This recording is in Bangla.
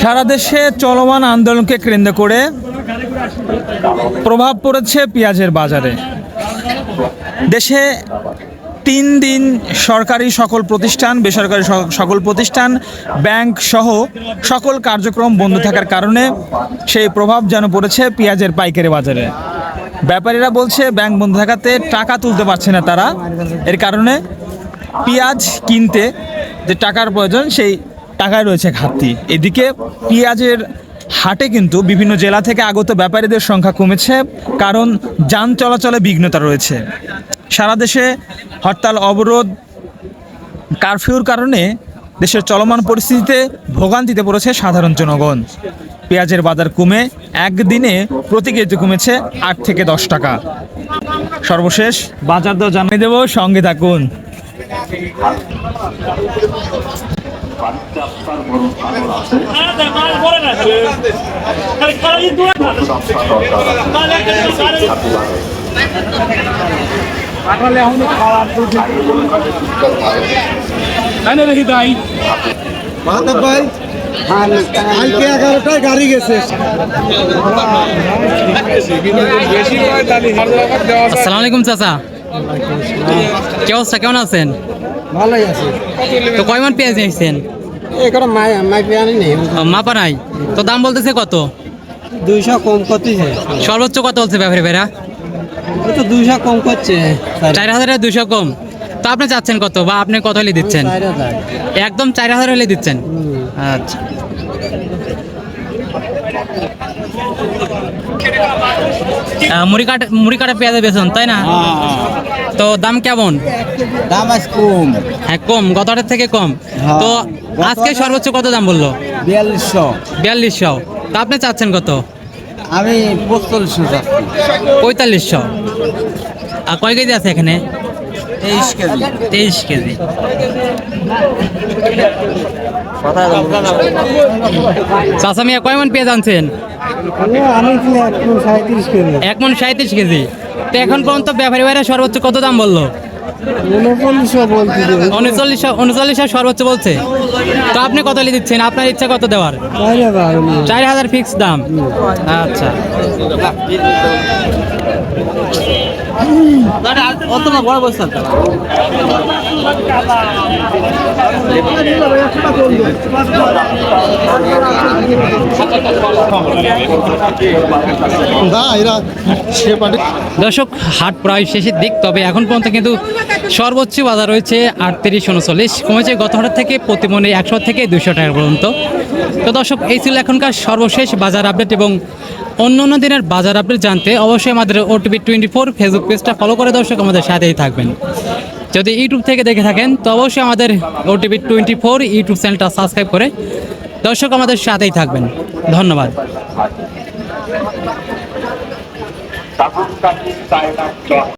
সারা দেশে চলমান আন্দোলনকে কেন্দ্র করে প্রভাব পড়েছে পেঁয়াজের বাজারে। দেশে তিন দিন সরকারি সকল প্রতিষ্ঠান, বেসরকারি সকল প্রতিষ্ঠান, ব্যাংক সহ সকল কার্যক্রম বন্ধ থাকার কারণে সেই প্রভাব যেন পড়েছে পেঁয়াজের পাইকারি বাজারে। ব্যাপারীরা বলছে, ব্যাংক বন্ধ থাকাতে টাকা তুলতে পারছে না তারা। এর কারণে পেঁয়াজ কিনতে যে টাকার প্রয়োজন, সেই টাকায় রয়েছে ঘাটতি। এদিকে পেঁয়াজের হাটে কিন্তু বিভিন্ন জেলা থেকে আগত ব্যাপারীদের সংখ্যা কমেছে, কারণ যান চলাচলে বিঘ্নতা রয়েছে। সারা দেশে হরতাল, অবরোধ, কারফিউর কারণে দেশের চলমান পরিস্থিতিতে ভোগান্তিতে পড়েছে সাধারণ জনগণ। পেঁয়াজের বাজার কমে, একদিনে প্রতি কেজি কমেছে আট থেকে দশ টাকা। সর্বশেষ বাজার দর জানিয়ে দেবো, সঙ্গে থাকুন। মাধব ভাই কালকে এগারোটায় গাড়ি গেছে আসসালামু আলাইকুম চাচা। কেমন আছেন? ভালোই আছে। তো কয় মন পেঁয়াজ নিয়েছেন এখানে মাই মাই পেঁয়াজ নেই। মাপা নাই। তো দাম বলতেছে কত? দুইশো কম করতেছে। সর্বোচ্চ কত বলছে ব্যাপারে ও তো দুইশো কম করছে। চার হাজারের দুশো কম। তো আপনি চাচ্ছেন কত বা আপনি কত হলে দিচ্ছেন? হাজার। একদম চার হাজার হলে দিচ্ছেন? আচ্ছা। মুড়ি কাটা মুড়ি কাটা পেঁয়াজের বেতন তাই না? তো দাম কেমন? দাম আজ কম। হ্যাঁ কম। গতটার থেকে কম। হ্যাঁ। তো আজকে সর্বোচ্চ কত দাম বলল? বিয়াল্লিশশো। বিয়াল্লিশশো। তা আপনি চাচ্ছেন কত? আমি পঁয়তাল্লিশশো পঁয়তাল্লিশশো। আর কয় কেজি আছে এখানে? তেইশ কেজি তেইশ কেজি। চাষা মিয়া কয় মন পেঁয়াজ আনছেন? আমি সাঁত্রিশ কেজি? এক মন সাঁত্রিশ কেজি। তো এখন পর্যন্ত ব্যাপারী ভাইরা সর্বোচ্চ কত দাম বলল? উনচল্লিশশো উনচল্লিশ উনচল্লিশ সর্বোচ্চ বলছে। তো আপনি কত লিয়ে দিচ্ছেন? আপনার ইচ্ছা কত দেওয়ার? চার হাজার। চার হাজার ফিক্স দাম। আচ্ছা। না এরা সে পাটে দর্শক, হাট প্রায় শেষের দিক, তবে এখন পর্যন্ত কিন্তু সর্বোচ্চ বাজার রয়েছে আটত্রিশ উনচল্লিশ। কমেছে গত হাটের থেকে প্রতি মনে একশো থেকে দুশো টাকা পর্যন্ত। তো দর্শক, এই ছিল এখনকার সর্বশেষ বাজার আপডেট এবং অন্য অন্য দিনের বাজার আপডেট জানতে অবশ্যই আমাদের ওটিভি টোয়েন্টি ফোর ফেসবুক পেজটা ফলো করে দর্শক আমাদের সাথেই থাকবেন। যদি ইউটিউব থেকে দেখে থাকেন, তো অবশ্যই আমাদের ওটিভি টোয়েন্টি ফোর ইউটিউব চ্যানেলটা সাবস্ক্রাইব করে দর্শক আমাদের সাথেই থাকবেন। ধন্যবাদ।